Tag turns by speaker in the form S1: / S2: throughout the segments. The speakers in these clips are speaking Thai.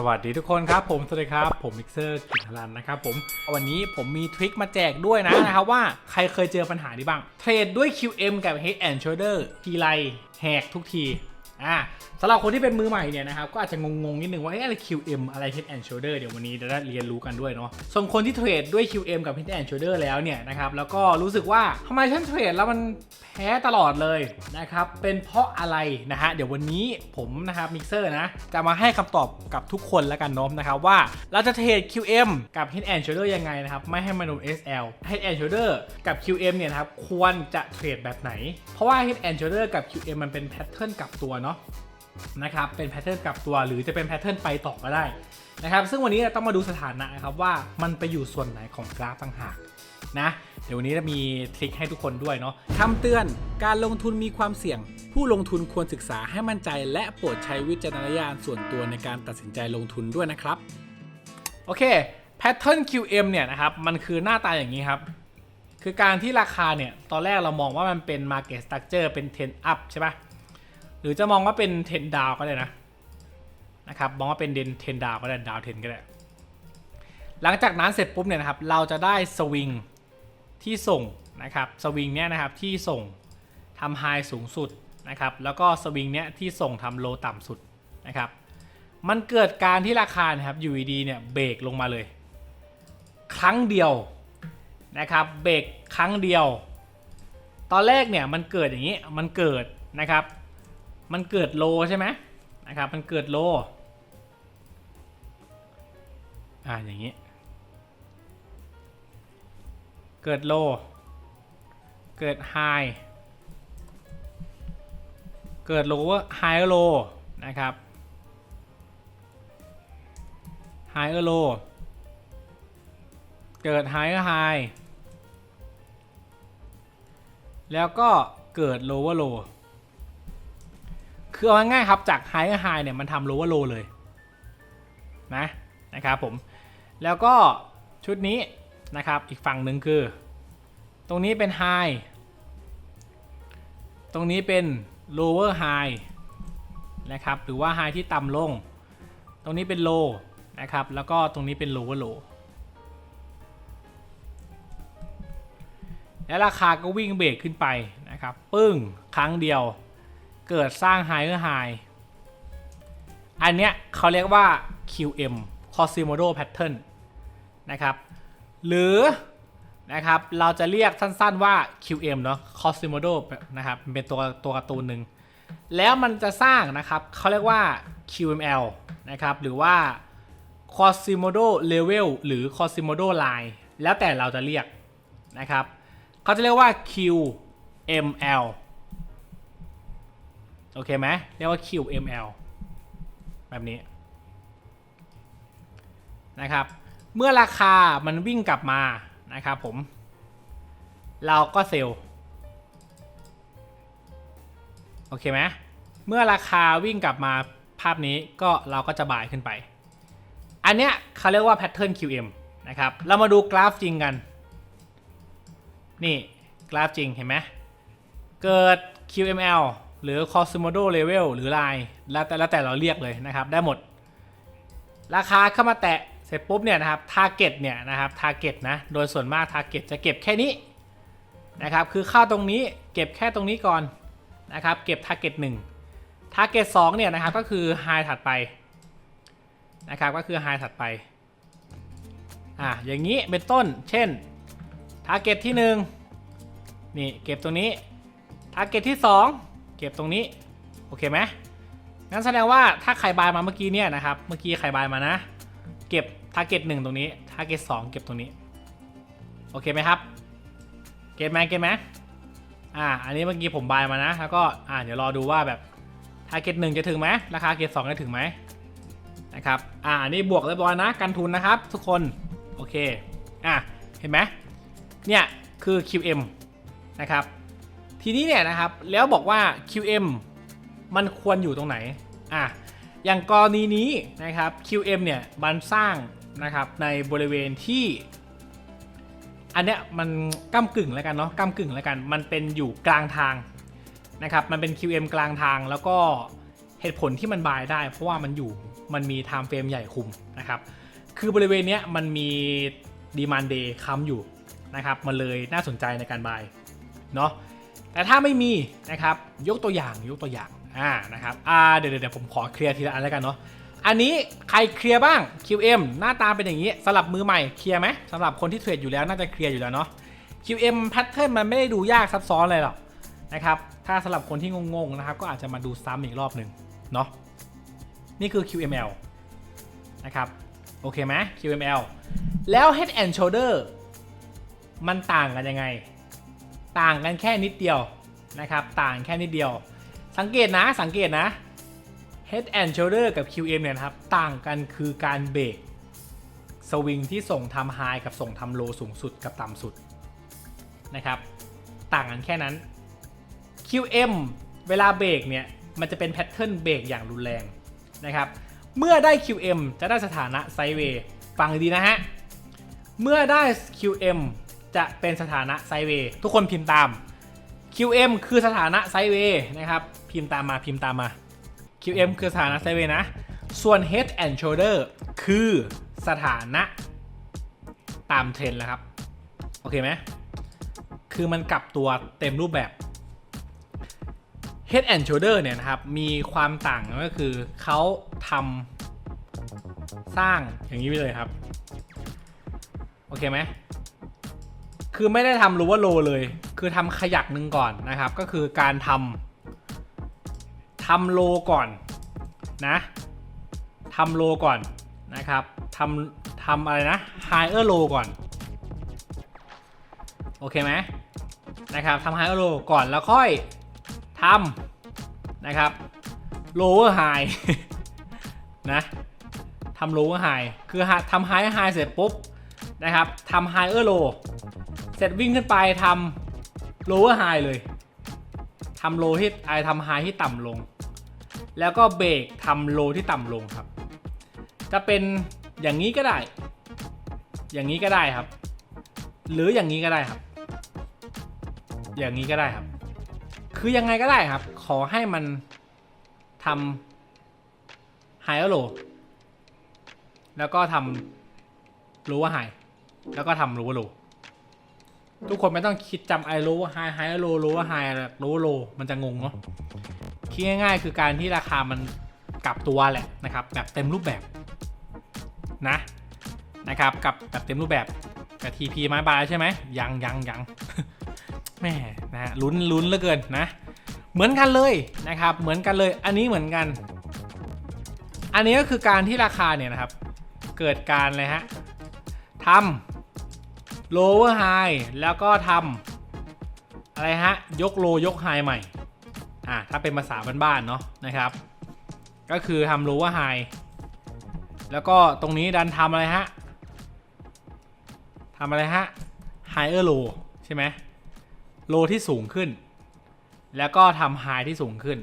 S1: สวัสดีทุกคนครับผมสวัสดีครับผมมิกเซอร์กิตรันนะครับผมวันนี้ผมมีทริคมาแจกด้วยนะนะครับว่าใครเคยเจอปัญหานี้บ้าง เทรดด้วย QM กับ Head and Shoulder ทีไรแหกทุกที อ่าสำหรับคนที่เป็นมือใหม่เนี่ยนะครับก็อาจจะงงๆนิดนึงว่าอะไร QM อะไร Head and Shoulder เดี๋ยววันนี้จะได้เรียนรู้กันด้วยเนาะส่วนคนที่เทรดด้วย QM กับ Head and Shoulder แล้วเนี่ยนะครับแล้วก็รู้สึกว่าทำไมฉันเทรดแล้วมันแพ้ตลอดเลยนะครับเป็นเพราะอะไรนะฮะเดี๋ยววันนี้ผมนะครับมิกเซอร์นะจะมาให้คำตอบกับทุกคนแล้วกันเน้อมนะครับว่าเราจะเทรด QM กับ Head and Shoulder ยังไงนะครับไม่ให้มันโดน SL Head and Shoulder กับ QM เนี่ยนะครับควรจะเทรดแบบไหน เพราะว่า Head and Shoulder กับ QM มันเป็นแพทเทิร์นกลับตัวเนาะนะครับเป็นแพทเทิร์นกลับตัวหรือจะเป็นแพทเทิร์นไปต่อก็ได้นะครับซึ่งวันนี้เราต้องมาดูสถานะครับว่ามันไปอยู่ส่วนไหนของกราฟต่างหากนะเดี๋ยววันนี้จะมีทริคให้ทุกคนด้วยเนาะคำเตือนการลงทุนมีความเสี่ยง ผู้ลงทุนควรศึกษาให้มั่นใจ และโปรดใช้วิจารณญาณส่วนตัวในการตัดสินใจลงทุนด้วยนะครับโอเคแพทเทิร์น QM เนี่ยนะครับมันคือหน้าตาอย่างนี้ครับ คือการที่ราคาเนี่ยตอนแรกเรามองว่ามันเป็น Market Structure เป็น 10 up ใช่ปะ รือจะมองว่าเป็นเทนดาวก็ได้นะนะครับมองว่าเป็นเดนเทนดาวก็ได้ดาวเทนก็ได้ หลังจากนั้นเสร็จปุ๊บเนี่ยนะครับเราจะได้สวิงที่ส่งนะครับสวิงเนี้ยนะครับที่ส่งทำไฮสูงสุดนะครับแล้วก็สวิงเนี้ยที่ส่งทำโลต่ำสุดนะครับมันเกิดการที่ราคานะครับอยู่ดีเนี่ยเบรกลงมาเลย ครั้งเดียวนะครับเบรกครั้งเดียว ตอนแรกเนี่ยมันเกิดอย่างนี้มันเกิดนะครับ มันเกิดโลใช่ไหมนะครับมันเกิดโลอ่าอย่างนี้ เกิดโล เกิดไฮเกิดโลว่าไฮโลนะครับไฮโลเกิดไฮก็ไฮแล้วก็เกิดโลว่าโล คือเอาง่ายๆครับ จากไฮกับไฮเนี่ยมันทำโลว่าโลเลยนะนะครับผม แล้วก็ชุดนี้นะครับ อีกฝั่งหนึ่งคือ ตรงนี้เป็นไฮตรงนี้เป็น lower high นะครับ หรือว่าไฮที่ต่ำลง ตรงนี้เป็น low นะครับ แล้วก็ตรงนี้เป็น lower low และราคาก็วิ่งเบรกขึ้นไปนะครับ ปึ้ง ครั้งเดียว เกิดสร้างไฮเออร์ไฮอันเนี้ยเขาเรียกว่า QM Quasimodo Pattern นะครับ หรือนะครับเราจะเรียกสั้นๆว่า QM เนาะ Quasimodo นะครับเป็นตัวตัวการ์ตูนหนึ่งแล้วมันจะสร้างนะครับเขาเรียกว่า QML นะครับหรือว่า Quasimodo Level หรือ Quasimodo Line แล้วแต่เราจะเรียกนะครับเขาจะเรียกว่า QML โอเคไหมเรียกว่า QML แบบนี้นะครับ เมื่อราคามันวิ่งกลับมานะครับผม เราก็เซลล์โอเคไหมเมื่อราคาวิ่งกลับมาภาพนี้ก็เราก็จะบ่ายขึ้นไป อันเนี้ยเขาเรียกว่า Pattern QM นะครับ เรามาดูกราฟจริงกัน นี่กราฟจริงเห็นไหม เกิด QML หรือ Cosmodo Level หรือ Line แล้วแต่แล้วแต่เราเรียกเลยนะครับ ได้หมด ราคาเข้ามาแตะเสร็จปุ๊บเนี่ยนะครับ Target เนี่ยนะครับ Target นะ โดยส่วนมาก Target จะเก็บแค่นี้นะครับ คือเข้าตรงนี้เก็บแค่ตรงนี้ก่อนนะครับ เก็บ Target 1 Target 2เนี่ยนะครับ ก็คือ High ถัดไปนะครับ ก็คือ High ถัดไป อะ อย่างนี้เป็นต้น เช่น Target ที่ 1 นี่เก็บตรงนี้ Target ที่ 2 เก็บตรงนี้ โอเคไหมงั้นแสดงว่าถ้าใครบายมาเมื่อกี้เนี่ยนะครับ เมื่อกี้ใครบายมานะ เก็บ Target 1ตหนึ่งตรงนี้ Target 2เก็บตรงนี้ โอเคไหมครับ เก็ตไหมเก็ตไหมอ่า อันนี้เมื่อกี้ผมบายมานะ แล้วก็ อ่า เดี๋ยวรอดูว่าแบบ Target 1จะถึงไหมราคาเก็ต2จะถึงไหมนะครับ อ่า อันนี้บวกเรียบร้อยนะ กันทุนนะครับ ทุกคน โอเค อะ เห็นไหมเนี่ย คือ QM นะครับ ทีนี้เนี่ยนะครับแล้วบอกว่า QM มันควรอยู่ตรงไหนอะอย่างกรณีนี้นะครับ QM เนี่ยมันสร้างนะครับในบริเวณที่ อันเนี้ยมันก้ากึ่งแล้วกันเนาะก้ากึ่งแล้วกัน มันเป็นอยู่กลางทางนะครับมันเป็น QM กลางทางแล้วก็เหตุผลที่มันบายได้ เพราะว่ามันอยู่มันมี time frame ใหญ่คุมนะครับคือบริเวณเนี้ยมันมี demand day ค้ำอยู่นะครับมันเลยน่าสนใจในการบายเนาะ แต่ถ้าไม่มีนะครับ ยกตัวอย่างยกตัวอย่างอ่านะครับอ่าเดี๋ยวเดี๋ยวผมขอเคลียร์ทีละอันแล้วกันเนาะอันนี้ใครเคลียร์บ้าง QM หน้าตาเป็นอย่างนี้สำหรับมือใหม่เคลียร์ไหมสำหรับคนที่เทรดอยู่แล้วน่าจะเคลียร์อยู่แล้วเนาะ QM pattern มันไม่ได้ดูยากซับซ้อนเลยหรอกนะครับถ้าสำหรับคนที่งงๆนะครับก็อาจจะมาดูซ้ำอีกรอบหนึ่งเนาะนี่คือ QML นะครับโอเคไหม QML แล้ว Head and Shoulder มันต่างกันยังไง ต่างกันแค่นิดเดียวนะครับ ต่างแค่นิดเดียว สังเกตนะสังเกตนะ Head and Shoulder กับ QM เนี่ยนะครับ ต่างกันคือการเบรกสวิงที่ส่งทำไฮกับส่งทำโลสูงสุดกับต่ำสุดนะครับ ต่างกันแค่นั้น QM เวลาเบรกเนี่ย มันจะเป็นแพทเทิร์นเบรกอย่างรุนแรงนะครับ เมื่อได้ QM จะได้สถานะไซเวย์ฟังดีนะฮะ เมื่อได้ QM จะเป็นสถานะไซเวย์ทุกคนพิมพ์ตาม QM คือสถานะไซเวย์นะครับ พิมพ์ตามมาพิมพ์ตามมา QM คือสถานะไซเวย์นะ ส่วน Head and Shoulder คือสถานะตามเทรนแล้วครับ โอเคไหมคือมันกลับตัวเต็มรูปแบบ Head and Shoulder เนี่ยนะครับ มีความต่างก็คือเขาทำสร้างอย่างนี้ไปเลยครับ โอเคไหม คือไม่ได้ทำรู้ว่าโลเลย คือทำขยักหนึ่งก่อนนะครับ ก็คือการทำทำโลก่อนนะทำโลก่อนนะครับทำทำอะไรนะ higher low ก่อน โอเคไหมนะครับทำ higher low ก่อนแล้วค่อยทำนะครับ lower high นะทำ lower high คือทำ high high เสร็จปุ๊บนะครับทำ higher low เสร็จวิ่งขึ้นไปทำ lower high เลยทำ low ที่ไอทำ high ที่ต่ำลง แล้วก็เบรกทำ low ที่ต่ำลงครับ จะเป็นอย่างนี้ก็ได้ อย่างนี้ก็ได้ครับ หรืออย่างนี้ก็ได้ครับ อย่างนี้ก็ได้ครับ คือยังไงก็ได้ครับ ขอให้มันทำ higher low แล้วก็ทำ lower high แล้วก็ทำ lower low ทุกคนไม่ต้องคิดจำไอโลว่าไฮไฮโลโลว่าไฮโลโลมันจะงงเนาะคิดง่ายๆ คือการที่ราคามันกลับตัวแหละนะครับ แบบเต็มรูปแบบนะนะครับกับแบบเต็มรูปแบบกับ TP ไม้บายใช่ไหมยังยังยังแม่นะฮะลุ้นลุ้นเหลือเกินนะ เหมือนกันเลยนะครับ เหมือนกันเลย อันนี้เหมือนกัน อันนี้ก็คือการที่ราคาเนี่ยนะครับ เกิดการเลยฮะทำ lower high แล้วก็ทำอะไรฮะ ยก low ยก high ใหม่ อ่าถ้าเป็นภาษาบ้านๆเนาะนะครับ ก็คือทำ lower high แล้วก็ตรงนี้ดันทำอะไรฮะทำอะไรฮะ higher low ใช่ไหม low ที่สูงขึ้น แล้วก็ทำ high ที่สูงขึ้น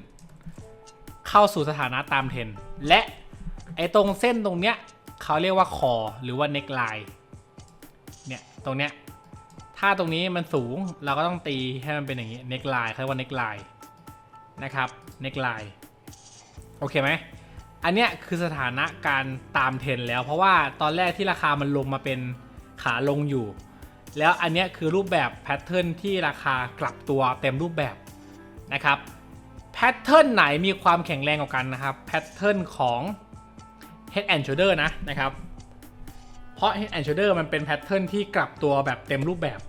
S1: เข้าสู่สถานะตามเทรนและไอ้ตรงเส้นตรงเนี้ยเขาเรียกว่าคอหรือว่า neckline เนี่ยตรงเนี้ยถ้าตรงนี้มันสูงเราก็ต้องตีให้มันเป็นอย่างนี้ neckline เขาเรียกว่า neckline นะครับ neckline โอเคไหมอันเนี้ยคือสถานะการตามเทรนแล้ว เพราะว่าตอนแรกที่ราคามันลงมาเป็นขาลงอยู่ แล้วอันเนี้ยคือรูปแบบแพทเทิร์นที่ราคากลับตัวเต็มรูปแบบนะครับแพทเทิร์นไหนมีความแข็งแรงกว่ากันนะครับแพทเทิร์นของ Head and Shoulder นะนะครับ เพราะ Head and Shoulder มันเป็นแพทเทิร์นที่กลับตัวแบบเต็มรูปแบบ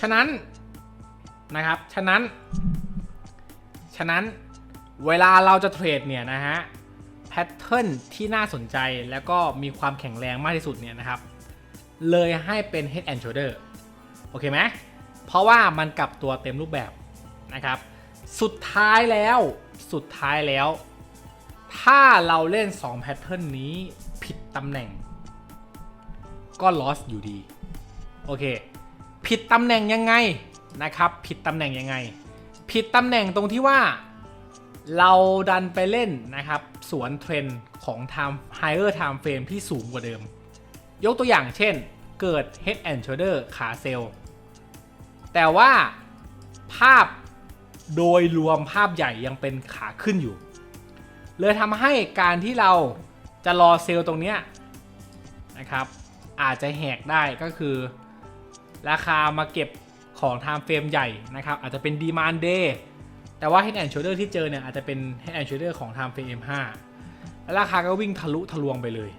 S1: ฉะนั้นนะครับ ฉะนั้น ฉะนั้นเวลาเราจะเทรดเนี่ยนะฮะแพทเทิร์นที่น่าสนใจแล้วก็มีความแข็งแรงมากที่สุดเนี่ยนะครับ เลยให้เป็น Head and Shoulder โอเคไหมเพราะว่ามันกลับตัวเต็มรูปแบบนะครับ สุดท้ายแล้ว สุดท้ายแล้ว ถ้าเราเล่น2แพทเทิร์นนี้ผิดตำแหน่ง ก็ loss อยู่ดี โอเค ผิดตำแหน่งยังไงนะครับ ผิดตำแหน่งยังไง ผิดตำแหน่งตรงที่ว่า เราดันไปเล่นนะครับ สวนเทรนด์ของ time higher time frame ที่สูงกว่าเดิม ยกตัวอย่างเช่น เกิด head and shoulder ขาเซลแต่ว่าภาพโดยรวมภาพใหญ่ยังเป็นขาขึ้นอยู่ เลยทำให้การที่เราจะรอเซลล์ตรงเนี้ยนะครับ อาจจะแหกได้ก็คือ ราคามาเก็บของ time frame ใหญ่นะครับ อาจจะเป็น demand day แต่ว่า head and shoulder ที่เจอเนี่ย อาจจะเป็น head and shoulder ของ time frame M5 แล้วราคาก็วิ่งทะลุทะลวงไปเลย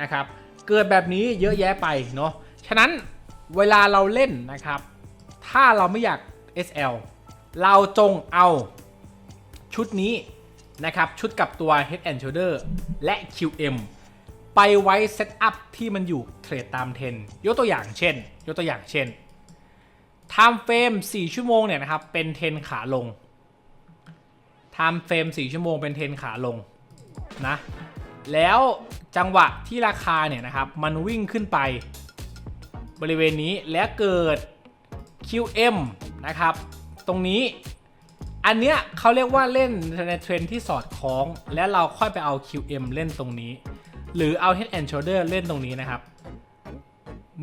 S1: นะครับ เกิดแบบนี้เยอะแยะไปเนาะ ฉะนั้นเวลาเราเล่นนะครับ ถ้าเราไม่อยาก SL เราจงเอาชุดนี้นะครับ ชุดกับตัว Head and Shoulder และ QM ไปไว้เซตอัพที่มันอยู่เทรดตามเทรนยกตัวอย่างเช่น ยกตัวอย่างเช่น Time Frame 4 ชั่วโมงเนี่ยนะครับ เป็นเทรนขาลง Time Frame 4 ชั่วโมงเป็นเทรนขาลงนะ แล้วจังหวะที่ราคาเนี่ยนะครับ มันวิ่งขึ้นไปบริเวณนี้และเกิด QM นะครับ ตรงนี้ อันเนี้ยเขาเรียกว่าเล่นในเทรนที่สอดคล้อง และเราค่อยไปเอา QM เล่นตรงนี้ หรือเอา Head and Shoulder เล่นตรงนี้นะครับ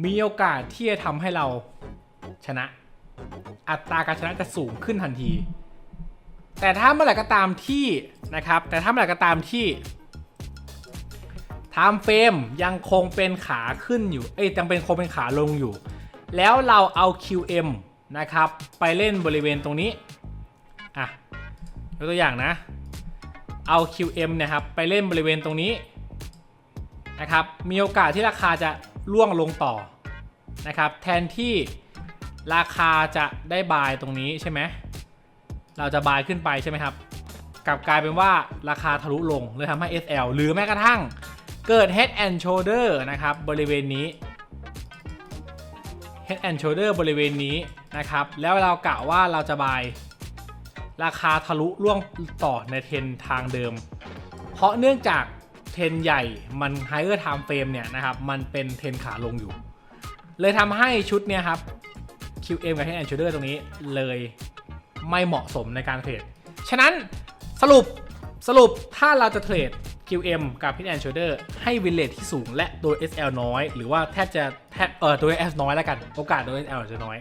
S1: มีโอกาสที่จะทำให้เราชนะ อัตราการชนะจะสูงขึ้นทันที แต่ถ้าเมื่อไหร่ก็ตามที่นะครับ แต่ถ้าเมื่อไหร่ก็ตามที่ไทม์เฟรมยังคงเป็นขาขึ้นอยู่ เอ้ยยังเป็นคงเป็นขาลงอยู่ แล้วเราเอา QM นะครับ ไปเล่นบริเวณตรงนี้ อะยกตัวอย่างนะ เอา QM นะครับ ไปเล่นบริเวณตรงนี้ นะครับมีโอกาสที่ราคาจะล่วงลงต่อนะครับแทนที่ราคาจะได้บายตรงนี้ใช่ไหมเราจะบายขึ้นไปใช่ไหมครับกลับกลายเป็นว่าราคาทะลุลงเลยทำให้ SL หรือแม้กระทั่งเกิด head and shoulder นะครับบริเวณนี้ head and shoulder บริเวณนี้นะครับแล้วเรากะว่าเราจะบายราคาทะลุล่วงต่อในเทรนทางเดิม เพราะเนื่องจาก เทรนใหญ่มัน higher time frame เนี่ยนะครับ มันเป็นเทรนขาลงอยู่ เลยทำให้ชุดเนี่ยครับ QM กับ head and shoulder ตรงนี้เลยไม่เหมาะสมในการเทรด ฉะนั้นสรุปสรุปถ้าเราจะเทรด QM กับ Head and Shoulder ให้วินเลทที่สูงและโดย SL น้อย หรือว่าแทบจะแทบเออโดย S น้อยแล้วกัน โอกาสโดย SL จะน้อย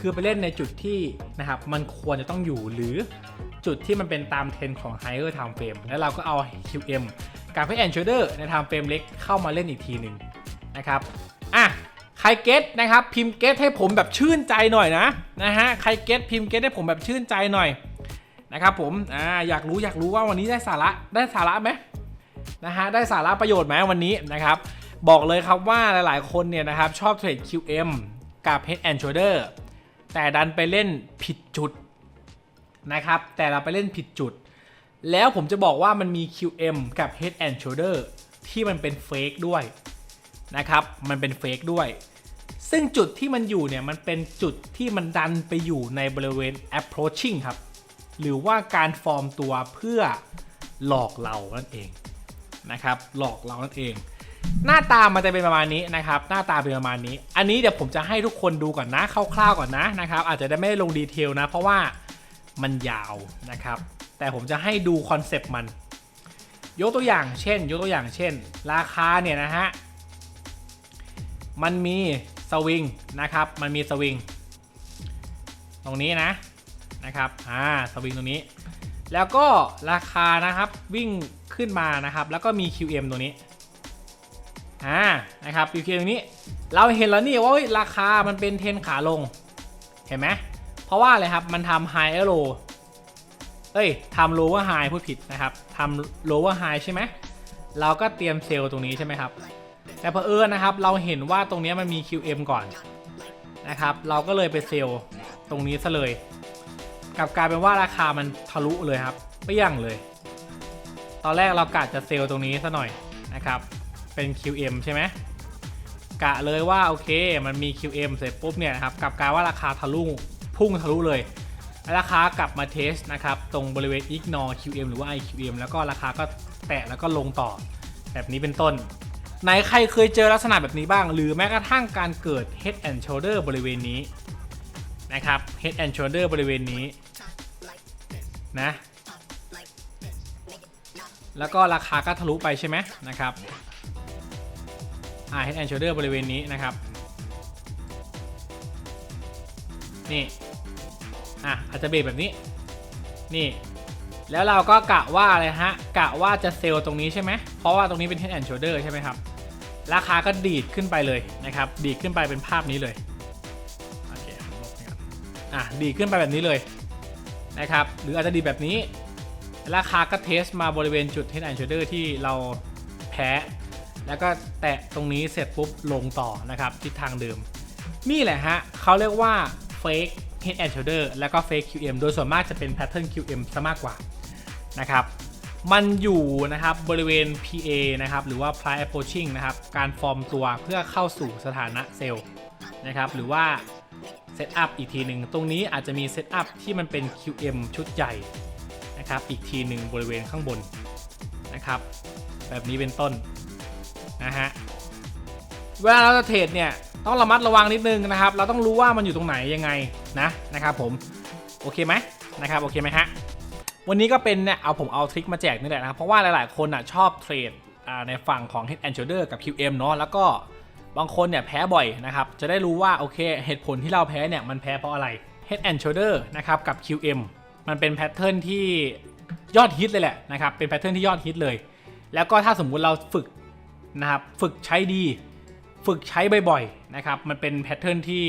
S1: คือไปเล่นในจุดที่นะครับมันควรจะต้องอยู่หรือจุดที่มันเป็นตามเทรนของ Higher Time Frame แล้วเราก็เอา QM กับ Head and Shoulder ใน Time Frame เล็กเข้ามาเล่นอีกทีหนึ่งนะครับอะใครเก็ตนะครับพิมพ์เก็ตให้ผมแบบชื่นใจหน่อยนะนะฮะใครเก็ตพิมพ์เก็ตให้ผมแบบชื่นใจหน่อยนะครับผมอ่าอยากรู้อยากรู้ว่าวันนี้ได้สาระได้สาระไหมนะฮะได้สาระประโยชน์ไหมวันนี้นะครับบอกเลยครับว่าหลายๆ คนเนี่ยนะครับชอบเทรด QM กับ Head and Shoulder แต่ดันไปเล่นผิดจุดนะครับแต่เราไปเล่นผิดจุด แล้วผมจะบอกว่ามันมี QM กับ Head and Shoulder ที่มันเป็นเฟกด้วยนะครับ มันเป็นเฟกด้วย ซึ่งจุดที่มันอยู่เนี่ย มันเป็นจุดที่มันดันไปอยู่ในบริเวณ approaching ครับ หรือว่าการฟอร์มตัวเพื่อหลอกเรานั่นเองนะครับ หลอกเรานั่นเอง หน้าตามันจะเป็นประมาณนี้นะครับ หน้าตาเป็นประมาณนี้ อันนี้เดี๋ยวผมจะให้ทุกคนดูก่อนนะคร่าวๆก่อนนะนะครับ อาจจะได้ไม่ลงดีเทลนะ เพราะว่ามันยาวนะครับ แต่ผมจะให้ดูคอนเซปต์มัน ยกตัวอย่างเช่น ยกตัวอย่างเช่น ราคาเนี่ยนะฮะ มันมีสวิงนะครับ มันมีสวิงตรงนี้นะนะครับอ่าสวิงตรงนี้ แล้วก็ราคานะครับวิ่งขึ้นมานะครับ แล้วก็มี QM ตัวนี้อ่านะครับ QM ตรงนี้ เราเห็นแล้วนี่ว่าราคามันเป็นเทนขาลง เห็นไหมเพราะว่าอะไรครับ มันทำ high และ low เอ้ยทำ lower high พูดผิดนะครับทำ lower high ใช่ไหมเราก็เตรียมเซลล์ตรงนี้ใช่ไหมครับ แต่เพอเอิญนะครับ เราเห็นว่าตรงนี้มันมี QM ก่อนนะครับ เราก็เลยไปเซลล์ตรงนี้ซะเลยกลับกลายเป็นว่าราคามันทะลุเลยครับเปรี้ยงเลย ตอนแรกเรากะจะเซลล์ตรงนี้ซะหน่อยนะครับ เป็น QM ใช่ไหมกะเลยว่าโอเค มันมี QM เสร็จปุ๊บเนี่ยนะครับกลับกลายว่าราคาทะลุพุ่งทะลุเลย ราคากลับมาเทสนะครับ ตรงบริเวณ ignore QM หรือว่า IQM แล้วก็ราคาก็แตะแล้วก็ลงต่อ แบบนี้เป็นต้นไหนใครเคยเจอลักษณะแบบนี้บ้าง หรือแม้กระทั่งการเกิด head and shoulder บริเวณนี้นะครับ head and shoulder บริเวณนี้นะแล้วก็ราคาก็ทะลุไปใช่ไหมนะครับอ่า head and shoulder บริเวณนี้นะครับนี่ อะอาจจะเบรกแบบนี้ นี่ แล้วเราก็กะว่าอะไรฮะ กะว่าจะเซลล์ตรงนี้ใช่ไหม เพราะว่าตรงนี้เป็น head and shoulder ใช่ไหมครับ ราคาก็ดีดขึ้นไปเลยนะครับ ดีดขึ้นไปเป็นภาพนี้เลย โอเคลบนี่ก่อนอะ ดีดขึ้นไปแบบนี้เลยนะครับ หรืออาจจะดีแบบนี้ ราคาก็เทสมาบริเวณจุด head and shoulder ที่เราแพ้ แล้วก็แตะตรงนี้เสร็จปุ๊บลงต่อนะครับทิศทางเดิม นี่แหละฮะเขาเรียกว่า fake head and shoulder แล้วก็ fake QM โดยส่วนมากจะเป็น pattern QM ซะมากกว่านะครับมันอยู่นะครับบริเวณ PA นะครับหรือว่า price approaching นะครับการฟอร์มตัวเพื่อเข้าสู่สถานะเซลล์นะครับหรือว่าเซตอัพอีกทีหนึ่งตรงนี้อาจจะมีเซตอัพที่มันเป็น QM ชุดใหญ่นะครับอีกทีหนึ่งบริเวณข้างบนนะครับแบบนี้เป็นต้นนะฮะเวลาเราจะเทรดเนี่ยต้องระมัดระวังนิดนึงนะครับ เราต้องรู้ว่ามันอยู่ตรงไหนยังไง นะนะครับผมโอเคไหมนะครับโอเคไหมฮะวันนี้ก็เป็นเนี่ยเอาผมเอาทริคมาแจกนี่แหละนะครับเพราะว่าหลายๆ คนอะชอบเทรดในฝั่งของ Head and Shoulder กับ QM เนาะแล้วก็บางคนเนี่ยแพ้บ่อยนะครับจะได้รู้ว่าโอเคเหตุผลที่เราแพ้เนี่ยมันแพ้เพราะอะไร Head and Shoulder นะครับกับ QM มันเป็นแพทเทิร์นที่ยอดฮิตเลยแหละนะครับเป็นแพทเทิร์นที่ยอดฮิตเลย แล้วก็ถ้าสมมุติเราฝึกนะครับฝึกใช้ดี ฝึกใช้บ่อยๆนะครับมันเป็นแพทเทิร์นที่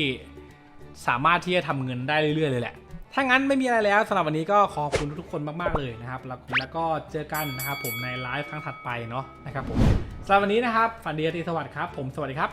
S1: สามารถที่จะทำเงินได้เรื่อยๆเลยแหละ ถ้างั้นไม่มีอะไรแล้วสำหรับวันนี้ก็ขอบคุณทุกๆคนมากๆเลยนะครับแล้วแล้วก็เจอกันนะครับผมในไลฟ์ครั้งถัดไปเนาะนะครับผมสำหรับวันนี้นะครับฝันดีราตรีสวัสดิ์ครับ ผมสวัสดีครับ